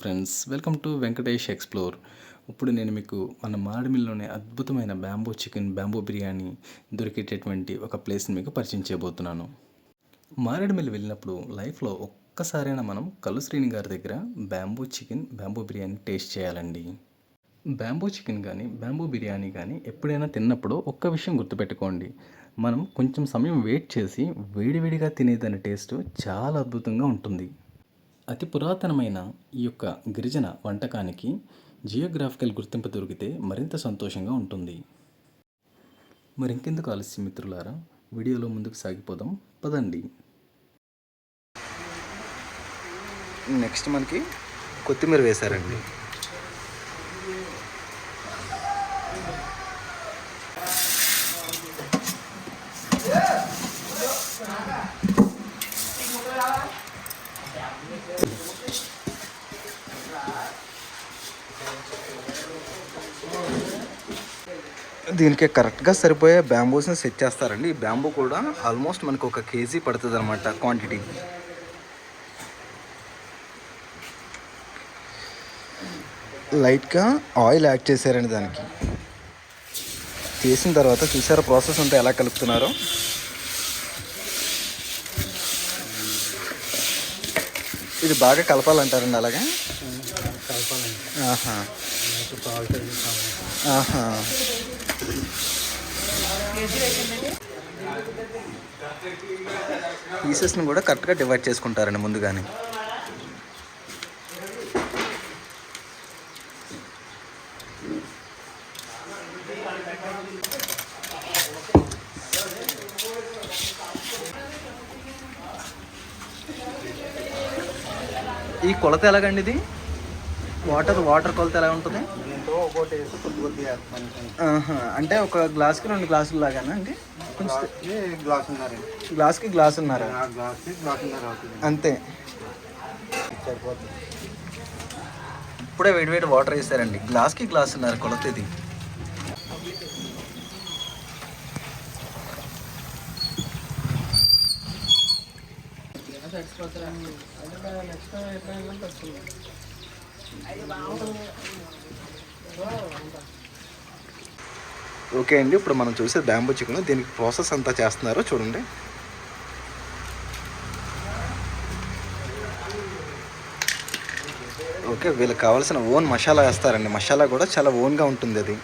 Friends welcome to Venkatesh explore. ఇప్పుడు నేను మీకు మన మాడిమిల్లోనే అద్భుతమైన బ్యాంబూ చికెన్ బ్యాంబో బిర్యానీ దొరికేటటువంటి ఒక ప్లేస్ని మీకు పరిచయం చేయబోతున్నాను. మారేడుమిల్లి వెళ్ళినప్పుడు లైఫ్లో ఒక్కసారైనా మనం కలు శ్రీని గారి దగ్గర bamboo chicken bamboo biryani taste చేయాలండి. బ్యాంబూ చికెన్ కానీ బ్యాంబూ బిర్యానీ కానీ ఎప్పుడైనా తిన్నప్పుడు ఒక్క విషయం గుర్తుపెట్టుకోండి. మనం కొంచెం సమయం వెయిట్ చేసి వేడివేడిగా తినేదాని టేస్ట్ చాలా అద్భుతంగా ఉంటుంది. అతి పురాతనమైన ఈ యొక్క గిరిజన వంటకానికి జియోగ్రాఫికల్ గుర్తింపు దొరికితే మరింత సంతోషంగా ఉంటుంది. మరి ఇంకెందుకు ఆలస్యం మిత్రులారా? వీడియోలో ముందుకు సాగిపోదాం. పదండి. నెక్స్ట్ మనకి కొత్తిమీర వేశారండి. దీనికి కరెక్ట్గా సరిపోయే బ్యాంబూస్ని సెట్ చేస్తారండి. ఈ బ్యాంబూ కూడా ఆల్మోస్ట్ మనకు ఒక కేజీ పడుతుంది అనమాట క్వాంటిటీ. లైట్గా ఆయిల్ యాడ్ చేశారండి దానికి. చేసిన తర్వాత చూసారా ప్రాసెస్ అంతా ఎలా కలుపుతున్నారో? ఇది బాగా కలపాలంటారండి అలాగే? పీసెస్ని కూడా కరెక్ట్గా డివైడ్ చేసుకుంటారండి ముందుగానే. ఈ కొలత ఎలాగండి ఇది? వాటర్ వాటర్ కొలత ఎలా ఉంటుంది. అంటే ఒక గ్లాస్కి రెండు గ్లాసులు లాగానా అండి? కొంచెం గ్లాస్కి గ్లాస్ గ్లాస్కి గ్లాస్ ఉన్నారా? ఆ గ్లాస్కి గ్లాస్ ఉన్నారు అవుతుంది. అంతే. సరిపోతుంది ఇప్పుడే వేడి వేడి వాటర్ వేసారండి. గ్లాస్కి గ్లాస్ ఉన్నారు కొలత ఇది. ఓకే అండి ఇప్పుడు మనం చూసే బ్యాంబూ చికెన్ దీనికి ప్రాసెస్ అంతా చేస్తున్నారో చూడండి. ఓకే వీళ్ళకి కావాల్సిన ఓన్ మసాలా వేస్తారండి. మసాలా కూడా చాలా ఓన్గా ఉంటుంది అది.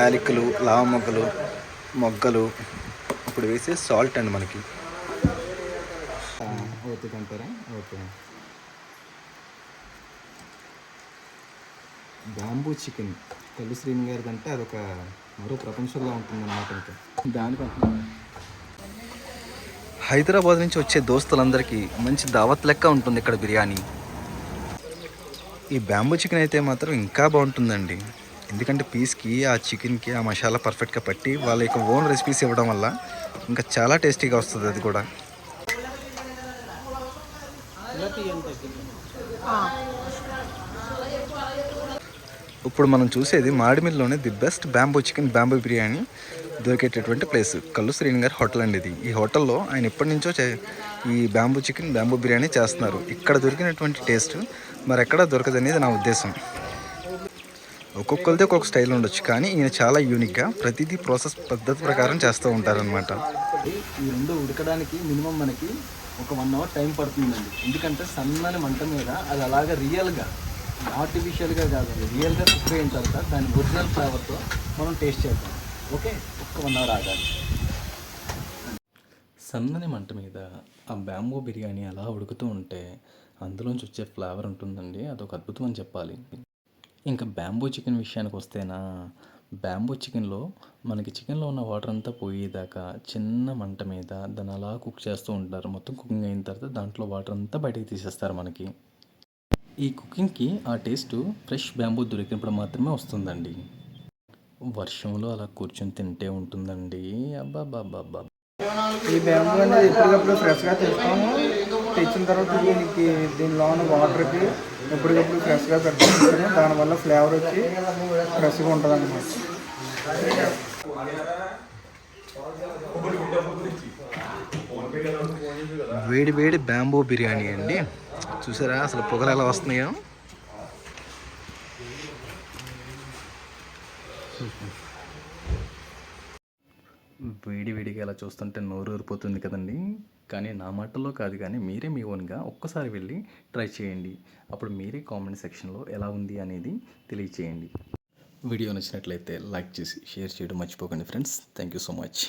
యాలికలు లావ మొగ్గలు. మొగ్గలు ఇప్పుడు వేసే సాల్ట్ అండి మనకి. ఓకే అంటారా ఓకే. బాంబూ చికెన్ కళ్ళు శ్రీని గారిది అంటే అదొక మరో ప్రపంచంలో ఉంటుంది అన్నమాట ఇంకా దానికంటే హైదరాబాద్ నుంచి వచ్చే దోస్తులందరికీ మంచి దావత్ లెక్క ఉంటుంది ఇక్కడ బిర్యానీ. ఈ బ్యాంబూ చికెన్ అయితే మాత్రం ఇంకా బాగుంటుందండి. ఎందుకంటే పీస్కి ఆ చికెన్కి ఆ మసాలా పర్ఫెక్ట్గా పట్టి వాళ్ళ యొక్క ఓన్ రెసిపీస్ ఇవ్వడం వల్ల ఇంకా చాలా టేస్టీగా వస్తుంది అది కూడా. ఇప్పుడు మనం చూసేది మాడిమిల్లోనే the best bamboo chicken bamboo biryani దొరికేటటువంటి place. కల్లు శ్రీని గారి హోటల్ అండి ఇది. ఈ హోటల్లో ఆయన ఎప్పటి నుంచో చే- ఈ బ్యాంబూ చికెన్ బ్యాంబూ బిర్యానీ చేస్తున్నారు. ఇక్కడ దొరికినటువంటి టేస్ట్ మరి ఎక్కడ దొరకదనేది నా ఉద్దేశం. ఒక్కొక్కరిది ఒక్కొక్క స్టైల్ ఉండొచ్చు కానీ ఈయన చాలా యూనిక్గా ప్రతిదీ ప్రాసెస్ పద్ధతి ప్రకారం చేస్తూ ఉంటారనమాట ఈ రెండు ఉడకడానికి మినిమం మనకి ఒక వన్ అవర్ టైం పడుతుందండి. ఎందుకంటే సన్నని మంట మీద అది అలాగా రియల్గా ఆర్టిఫిషియల్గా కాదు రియల్గా కుక్ అయిన తర్వాత దాని ఒరిజినల్ ఫ్లేవర్తో మనం టేస్ట్ చేద్దాం. ఓకే ఒక్క వన్ అవర్ ఆగాలి. సన్నని మంట మీద ఆ బ్యాంబో బిర్యానీ అలా ఉడుకుతూ ఉంటే అందులోంచి వచ్చే ఫ్లేవర్ ఉంటుందండి. అదొక అద్భుతం అని చెప్పాలి. ఇంకా బ్యాంబో చికెన్ విషయానికి వస్తేనా బ్యాంబూ చికెన్లో మనకి చికెన్లో ఉన్న వాటర్ అంతా పోయేదాకా చిన్న మంట మీద దాన్ని అలా కుక్ చేస్తూ ఉంటారు. మొత్తం కుకింగ్ అయిన తర్వాత దాంట్లో వాటర్ అంతా బయటకు తీసేస్తారు మనకి. ఈ కుకింగ్కి ఆ టేస్ట్ ఫ్రెష్ బ్యాంబూ దొరికినప్పుడు మాత్రమే వస్తుందండి. వర్షంలో అలా కూర్చొని తింటే ఉంటుందండి. అబ్బాబ్బాబ్బా ఈ బ్యాంబూ అనేది ఎప్పటికప్పుడు ఫ్రెష్గా తెస్తాము. తెచ్చిన తర్వాత దీనికి దీనిలో ఉన్న వాటర్కి ఎప్పటికప్పుడు ఫ్రెష్గా పెట్టుకుంటే దానివల్ల ఫ్లేవర్ వచ్చి ఫ్రెష్గా ఉంటుంది అన్నమాట వేడి వేడి బ్యాంబూ బిర్యానీ అండి. చూసారా? అసలు పొగలు ఎలా వస్తున్నాయో? వేడి వేడిగా ఇలా చూస్తుంటే నోరు ఊరిపోతుంది కదండి. కానీ నా మాటల్లో కాదు కానీ మీరే మీ ఓన్గా ఒక్కసారి వెళ్ళి ట్రై చేయండి. అప్పుడు మీరే కామెంట్ సెక్షన్లో ఎలా ఉంది అనేది తెలియచేయండి. వీడియో నచ్చినట్లయితే లైక్ చేసి షేర్ చేయడం మర్చిపోకండి friends. Thank you so much.